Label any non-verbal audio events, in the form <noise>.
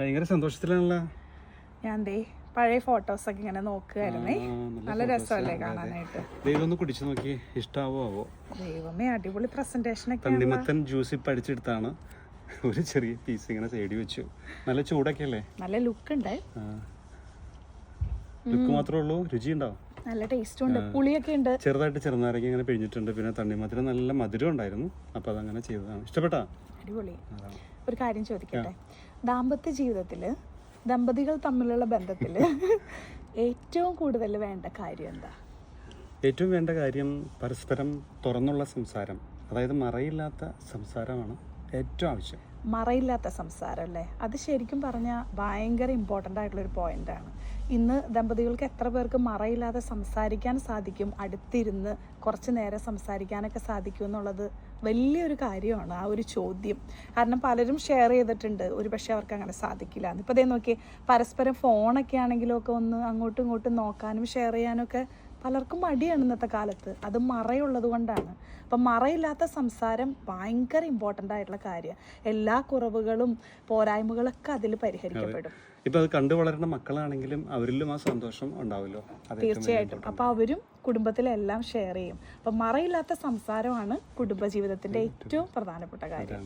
ഭയങ്കര സന്തോഷത്തിലാണല്ലോ. ഞാൻ ദേ പഴയ ഫോട്ടോസ് ഒക്കെ ഇങ്ങനെ നോക്കുകയായിരുന്നേ നല്ല രസമല്ലേ കാണാനായിട്ട്. ദൈവം ഒന്ന് കുടിച്ചു നോക്കി ഇഷ്ടാവോ ആവോ? ദൈവമേ അടിപൊളി പ്രസന്റേഷൻ ഒക്കെ തണ്ണിമത്തൻ ജ്യൂസ് ഇപ്പം അടിച്ചെടുത്താണ് ഒരു ചെറിയ പീസ് ഇങ്ങനെ സൈഡിൽ വെച്ചു. നല്ല ചൂടൊക്കെ അല്ലേ നല്ല ലുക്ക് ഉണ്ട്. ലുക്ക് മാത്രമേ ഉള്ളൂ? രുചി ഉണ്ടാവും നല്ല ടേസ്റ്റും ഉണ്ട്. പുളിയൊക്കെ ഉണ്ട്. ചെറുതായിട്ട് ചെറുനാരങ്ങ ഇങ്ങനെ പിഴിഞ്ഞിട്ടുണ്ട്. പിന്നെ തണ്ണിമധുരം നല്ല മധുരം ഉണ്ടായിരുന്നു. അപ്പോൾ അതങ്ങനെ ചെയ്തതാണ്. ഇഷ്ടപ്പെട്ടാ? അടിപൊളി. ഒരു കാര്യം ചോദിക്കട്ടെ? ദാമ്പത്യ ജീവിതത്തിൽ ദമ്പതികൾ തമ്മിലുള്ള ബന്ധത്തിൽ <laughs> ഏറ്റവും കൂടുതൽ വേണ്ട കാര്യം എന്താ? ഏറ്റവും വേണ്ട കാര്യം പരസ്പരം തുറന്നുള്ള സംസാരം. അതായത് മറയില്ലാത്ത സംസാരമാണ് ഏറ്റവും ആവശ്യം. മറയില്ലാത്ത സംസാരം അല്ലേ? അത് ശരിക്കും പറഞ്ഞാൽ ഭയങ്കര ഇമ്പോർട്ടന്റ് ആയിട്ടുള്ള ഒരു പോയിന്റ് ആണ്. ഇന്ന് ദമ്പതികൾക്ക് എത്ര പേർക്ക് മറയില്ലാതെ സംസാരിക്കാൻ സാധിക്കും? അടുത്തിരുന്ന് കുറച്ച് നേരം സംസാരിക്കാനൊക്കെ സാധിക്കും എന്നുള്ളത് വലിയൊരു കാര്യമാണ് ആ ഒരു ചോദ്യം. കാരണം പലരും ഷെയർ ചെയ്തിട്ടുണ്ട് ഒരു പക്ഷേ അവർക്ക് അങ്ങനെ സാധിക്കില്ല. ഇപ്പോൾ അതേ നോക്കി പരസ്പരം ഫോണൊക്കെ ആണെങ്കിലും ഒക്കെ ഒന്ന് അങ്ങോട്ടും ഇങ്ങോട്ടും നോക്കാനും ഷെയർ ചെയ്യാനൊക്കെ പലർക്കും മടിയാണ് ഇന്നത്തെ കാലത്ത്. അത് മറയുള്ളത് കൊണ്ടാണ്. അപ്പം മറയില്ലാത്ത സംസാരം ഭയങ്കര ഇമ്പോർട്ടന്റ് ആയിട്ടുള്ള കാര്യമാണ് എല്ലാ കുറവുകളും പോരായ്മകളൊക്കെ അതിൽ പരിഹരിക്കപ്പെടും. ഇപ്പം അത് കണ്ടു വളരുന്ന മക്കളാണെങ്കിലും അവരിലും ആ സന്തോഷം ഉണ്ടാവുമല്ലോ. തീർച്ചയായിട്ടും. അപ്പോൾ അവരും കുടുംബത്തിലെല്ലാം ഷെയർ ചെയ്യും. അപ്പം മറയില്ലാത്ത സംസാരമാണ് കുടുംബജീവിതത്തിന്റെ ഏറ്റവും പ്രധാനപ്പെട്ട കാര്യം.